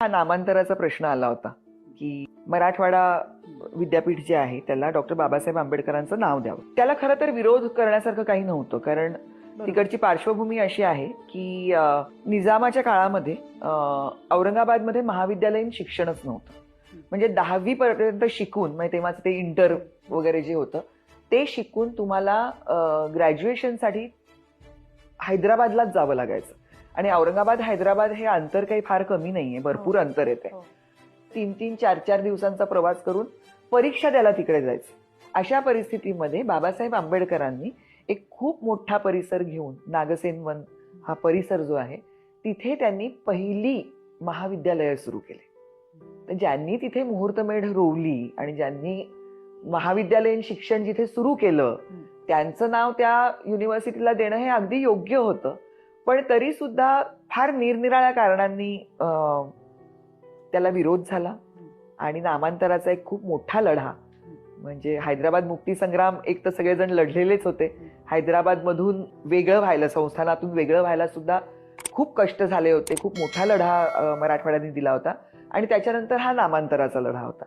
हा नामांतराचा प्रश्न आला होता की मराठवाडा विद्यापीठ जे आहे त्याला डॉक्टर बाबासाहेब आंबेडकरांचं नाव द्यावं. त्याला खरं तर विरोध करण्यासारखं काही नव्हतं कारण तिकडची पार्श्वभूमी अशी आहे की निजामाच्या काळामध्ये औरंगाबादमध्ये महाविद्यालयीन शिक्षणच नव्हतं. म्हणजे दहावी पर्यंत शिकून म्हणजे तेव्हाच ते इंटर वगैरे जे होतं ते शिकून तुम्हाला ग्रॅज्युएशनसाठी हैदराबादलाच जावं लागायचं. आणि औरंगाबाद हैदराबाद हे अंतर काही फार कमी नाहीये. भरपूर अंतर येते हो. तीन तीन चार चार दिवसांचा प्रवास करून परीक्षा द्यायला तिकडे जायचं. अशा परिस्थितीमध्ये बाबासाहेब आंबेडकरांनी एक खूप मोठा परिसर घेऊन नागसेन वन हा परिसर जो आहे तिथे त्यांनी पहिली महाविद्यालय सुरू केले. तर ज्यांनी तिथे मुहूर्तमेढ रोवली आणि ज्यांनी महाविद्यालयीन शिक्षण जिथे सुरू केलं हं. त्यांचं नाव त्या युनिव्हर्सिटीला देणं हे अगदी योग्य होतं. पण तरी सुद्धा फार निरनिराळ्या कारणांनी त्याला विरोध झाला. आणि नामांतराचा एक खूप मोठा लढा. म्हणजे हैदराबाद मुक्ती संग्राम एक तर सगळेजण लढलेलेच होते. हैदराबाद मधून वेगळं व्हायला संस्थानातून वेगळं व्हायला सुद्धा खूप कष्ट झाले होते. खूप मोठा लढा मराठवाड्याने दिला होता. आणि त्याच्यानंतर हा नामांतराचा लढा होता.